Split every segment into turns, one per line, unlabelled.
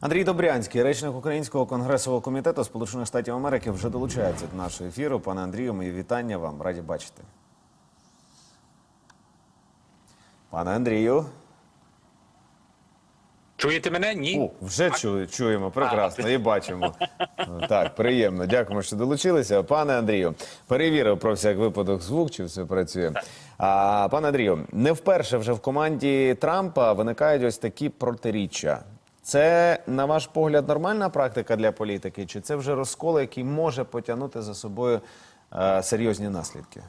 Андрій Добрянський, речник Українського конгресового комітету Сполучених Штатів Америки, вже долучається до нашого ефіру. Пане Андрію, мої вітання вам. Раді бачити. Пане Андрію.
Чуєте мене? Ні.
О, вже чу, чуємо, прекрасно і бачимо. Так, приємно. Дякуємо, що долучилися. Пане Андрію, перевірив про всяк випадок звук, чи все працює. А, пане Андрію, не вперше вже в команді Трампа виникають ось такі протиріччя. Це, на ваш погляд, нормальна практика для політики, чи це вже розкол, який може потягнути за собою е, серйозні наслідки?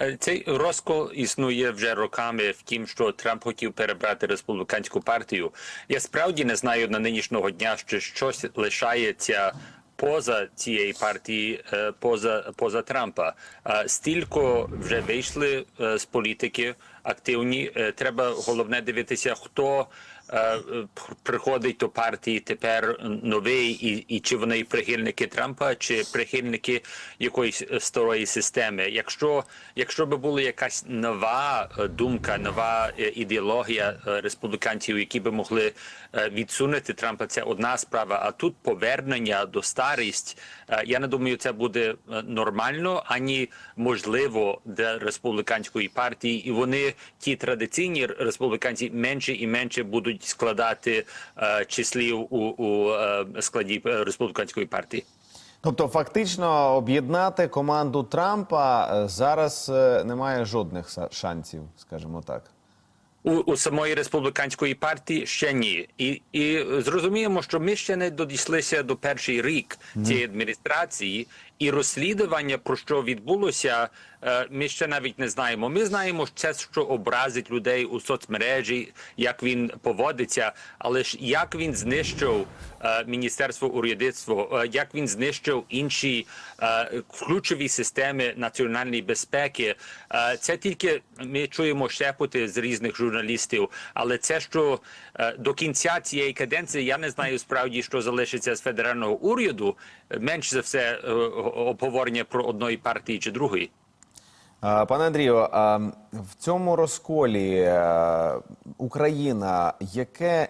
Е, Цей розкол існує вже роками в тім, що Трамп хотів перебрати республіканську партію. Я справді не знаю на нинішнього дня, що щось лишається поза цієї партії, е, поза поза Трампа. Стільки вже вийшли з політики активні. Е, Треба головне дивитися, хто. е, е, Приходить до партії тепер новий, і, і чи вони прихильники Трампа, чи прихильники якоїсь старої системи. Якщо якщо би була якась нова думка, нова ідеологія республіканців, які би могли відсунути Трампа, це одна справа. А тут повернення до старість. Я не думаю, це буде нормально ані можливо для республіканської партії, і вони ті традиційні республіканці менше і менше будуть складати е, числів у, у е, складі е, республіканської партії.
Тобто, фактично, об'єднати команду Трампа е, зараз е, немає жодних шансів, скажімо так.
У, у самої республіканської партії ще ні, і і зрозуміємо, що ми ще не додійшлися до перший рік цієї адміністрації, і розслідування про що відбулося, е, ми ще навіть не знаємо. Ми знаємо це, що образить людей у соцмережі, як він поводиться, але ж як він знищив е, міністерство урядництво, е, як він знищив інші ключові системи національної безпеки. Це тільки ми чуємо шепоти з різних журналістів, але це що до кінця цієї каденції я не знаю справді, що залишиться з федерального уряду. Менш за все обговорення про одної партії чи другої.
Пане Андрію, в цьому розколі е, Україна яке,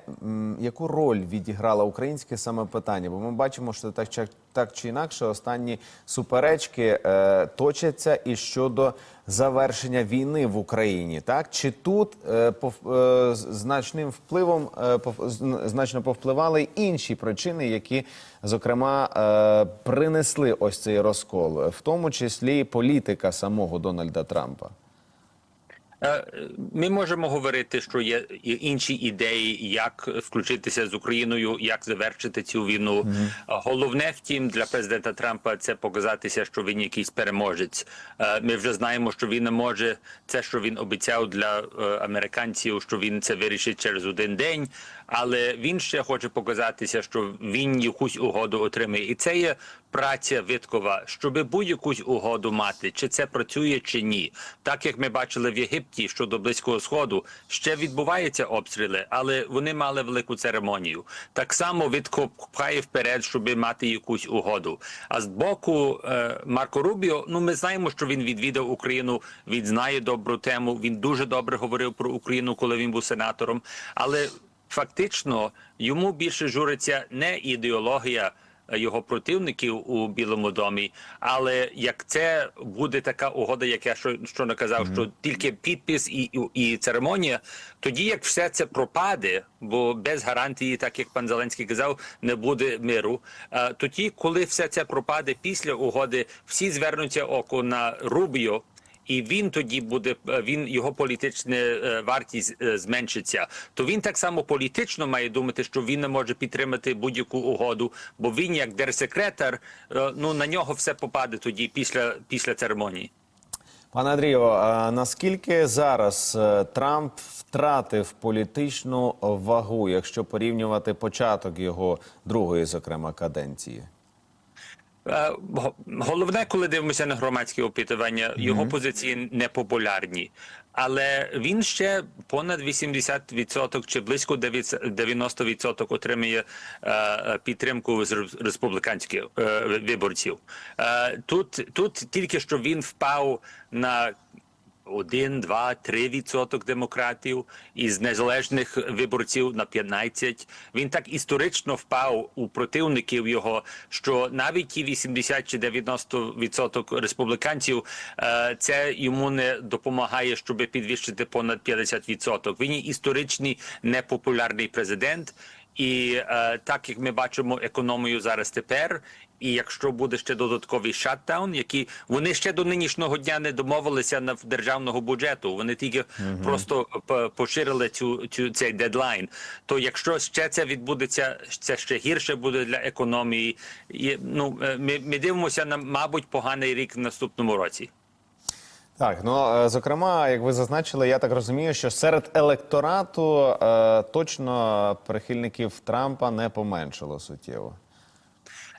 яку роль відіграла українське саме питання? Бо ми бачимо, що так, так чи інакше останні суперечки е, точаться і щодо завершення війни в Україні. Так чи тут е, пов- е, значним впливом е, пов- значно повпливали інші причини, які зокрема е, принесли ось цей розкол, в тому числі політика самого Дональда Трампа.
Е, Ми можемо говорити, що є інші ідеї, як включитися з Україною, як завершити цю війну. А Головне, втім, для президента Трампа це показатися, що він якийсь переможець. Е, Ми вже знаємо, що він не може це, що він обіцяв для е, американців, що він це вирішить через один день. Але він ще хоче показатися, що він якусь угоду отримає, і це є праця Виткова, щоб будь-якусь угоду мати, чи це працює, чи ні. Так як ми бачили в Єгипті щодо близького сходу, ще відбуваються обстріли, але вони мали велику церемонію. Так само Витков пхає вперед, щоб мати якусь угоду. А з боку е, Марко Рубіо, ну ми знаємо, що він відвідав Україну. Він знає добру тему. Він дуже добре говорив про Україну, коли він був сенатором. Але фактично йому більше журиться не ідеологія е, його противників у Білому домі, але як це буде така угода, як я що, що наказав, що тільки підпис і, і, і церемонія, тоді як все це пропаде, бо без гарантії, так як пан Зеленський казав, не буде миру. е, Тоді, коли все це пропаде після угоди, всі звернуться око на Рубіо. І він тоді буде е, він його політична е, вартість е, зменшиться. То він так само політично має думати, що він не може підтримати будь-яку угоду, бо він, як держсекретар, ну на нього все попаде тоді після після церемонії.
Пане Андрію, а наскільки зараз Трамп втратив політичну вагу, якщо порівнювати початок його другої, зокрема, каденції?
Е, го- Головне, коли дивимося на громадські опитування, його позиції непопулярні. Але він ще понад 80% чи близько 90% отримує е, підтримку з республіканських е, виборців. Е, Тут, тут тільки що він впав на 1, 2, 3 відсоток демократів, із незалежних виборців на 15. Він так історично впав у противників його, що навіть ті 80 чи 90 відсоток республіканців е, це йому не допомагає, щоб підвищити понад 50 відсоток. Він історичний непопулярний президент. І е, так як ми бачимо економію зараз тепер, і якщо буде ще додатковий шатдаун, які вони ще до нинішнього дня не домовилися на державного бюджету, вони тільки просто п- поширили цю, цю цей дедлайн. То якщо ще це відбудеться, це ще гірше буде для економії. І, ну е, ми, ми дивимося на мабуть поганий рік в наступному році.
Так, ну е, зокрема, як ви зазначили, я так розумію, що серед електорату е, точно прихильників Трампа не поменшало суттєво.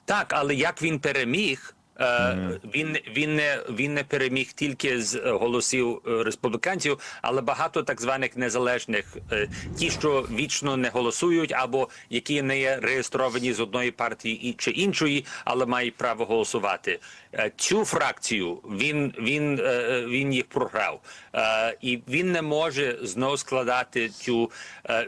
Так, але як він переміг, е, він, він, не, він не переміг тільки з голосів е, республіканців, але багато так званих незалежних, е, ті, що вічно не голосують, або які не є реєстровані з одної партії чи іншої, але мають право голосувати. Цю фракцію він, він, він їх програв. І він не може знову складати цю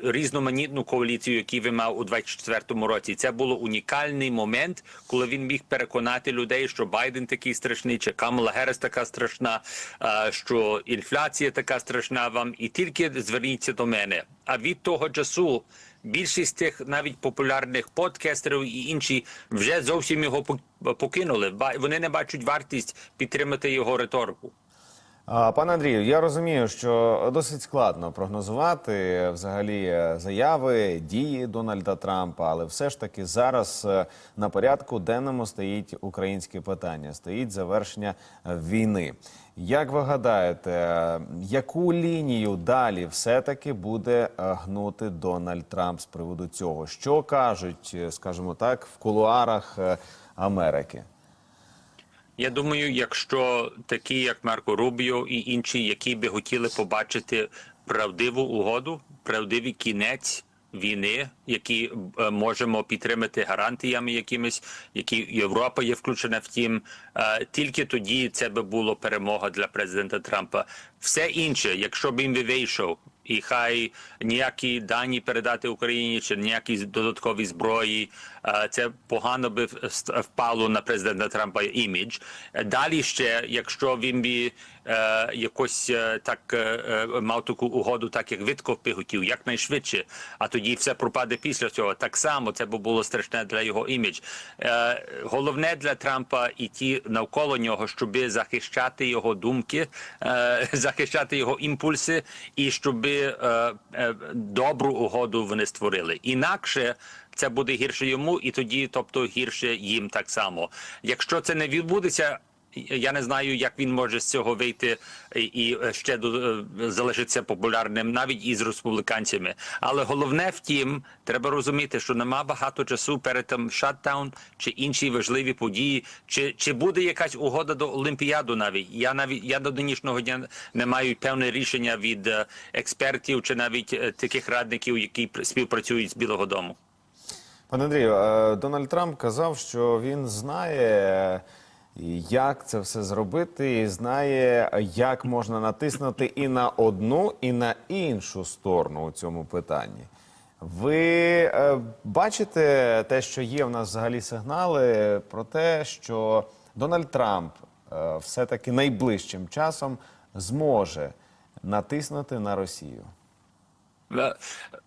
різноманітну коаліцію, яку він мав у 24-му році. Це було унікальний момент, коли він міг переконати людей, що Байден такий страшний, чи Камала Герес така страшна, е, що інфляція така страшна вам, і тільки зверніться до мене. А від того часу більшість тих навіть популярних подкастерів і інші вже зовсім його пок- покинули. Вони не бачать вартість підтримати його риторику.
Пане Андрію, я розумію, що досить складно прогнозувати взагалі е, заяви, дії Дональда Трампа, але все ж таки зараз е, на порядку денному стоїть українське питання, стоїть завершення війни. Як ви гадаєте, яку лінію далі все-таки буде е, гнути Дональд Трамп з приводу цього? Що кажуть, скажімо так, в кулуарах Америки?
Я думаю, якщо такі, як Марко Рубіо і інші, які би хотіли побачити правдиву угоду, правдивий кінець війни, які е, можемо підтримати гарантіями якимись, які Європа є включена в тім, е, тільки тоді це би було перемога для президента Трампа. Все інше, якщо б він вийшов. І хай ніякі дані передати Україні чи ніякі додаткові зброї, це погано би впало на президента Трампа імідж. Е, Далі ще, якщо він би е, якось е, так е, е, мав таку угоду, так як Витков хотів, якнайшвидше, а тоді все пропаде після цього. Так само це б було страшне для його імідж. Е, головне для Трампа і ті навколо нього, щоб захищати його думки, е, захищати його імпульси, і щоб е, е, добру угоду вони створили. Інакше. Це буде гірше йому, і тоді, тобто, гірше їм так само. Якщо це не відбудеться, я не знаю, як він може з цього вийти і, ще до, е, залишитися популярним навіть із республіканцями. Але головне втім, треба розуміти, що нема багато часу перед тим шатдаун чи інші важливі події, чи, чи буде якась угода до Олімпіаду навіть. Я навіть я до нинішнього дня не маю певне рішення від е, експертів чи навіть е, таких радників, які пр- співпрацюють з Білого Дому.
Пане Андрію, е, Дональд Трамп казав, що він знає, як це все зробити, і знає, як можна натиснути і на одну, і на іншу сторону у цьому питанні. Ви е, бачите те, що є в нас взагалі сигнали про те, що Дональд Трамп е, все-таки найближчим часом зможе натиснути на Росію.
Е,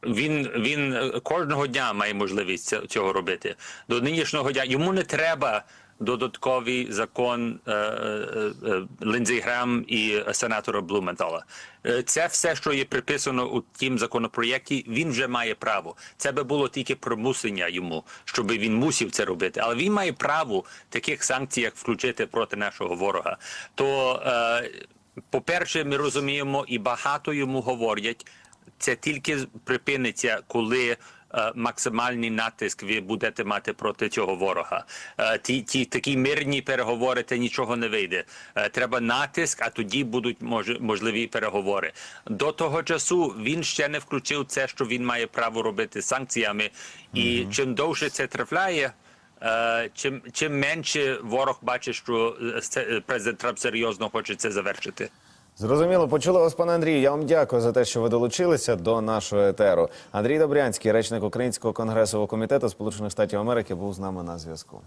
Він він е, кожного дня має можливість цього робити. До нинішнього дня йому не треба додатковий закон е, е, Ліндзі Грам і сенатора Блументала. Це все, що є приписано у тім законопроєкті, він вже має право. Це би було тільки примусення йому, щоб він мусив це робити. Але він має право таких санкцій, як включити проти нашого ворога. То е, по-перше, ми розуміємо і багато йому говорять. Це тільки припиниться, коли е, максимальний натиск ви будете мати проти цього ворога. Е, ті, ті такі мирні переговори, це нічого не вийде. Е, треба натиск, а тоді будуть мож, можливі переговори. До того часу він ще не включив це, що він має право робити санкціями, і чим довше це трафляє. Е, чим чим менше ворог бачить, що президент Трамп серйозно хоче це завершити.
Зрозуміло, почула вас, пане Андрію. Я вам дякую за те, що ви долучилися до нашого етеру. Андрій Добрянський, речник Українського конгресового комітету Сполучених Штатів Америки, був з нами на зв'язку.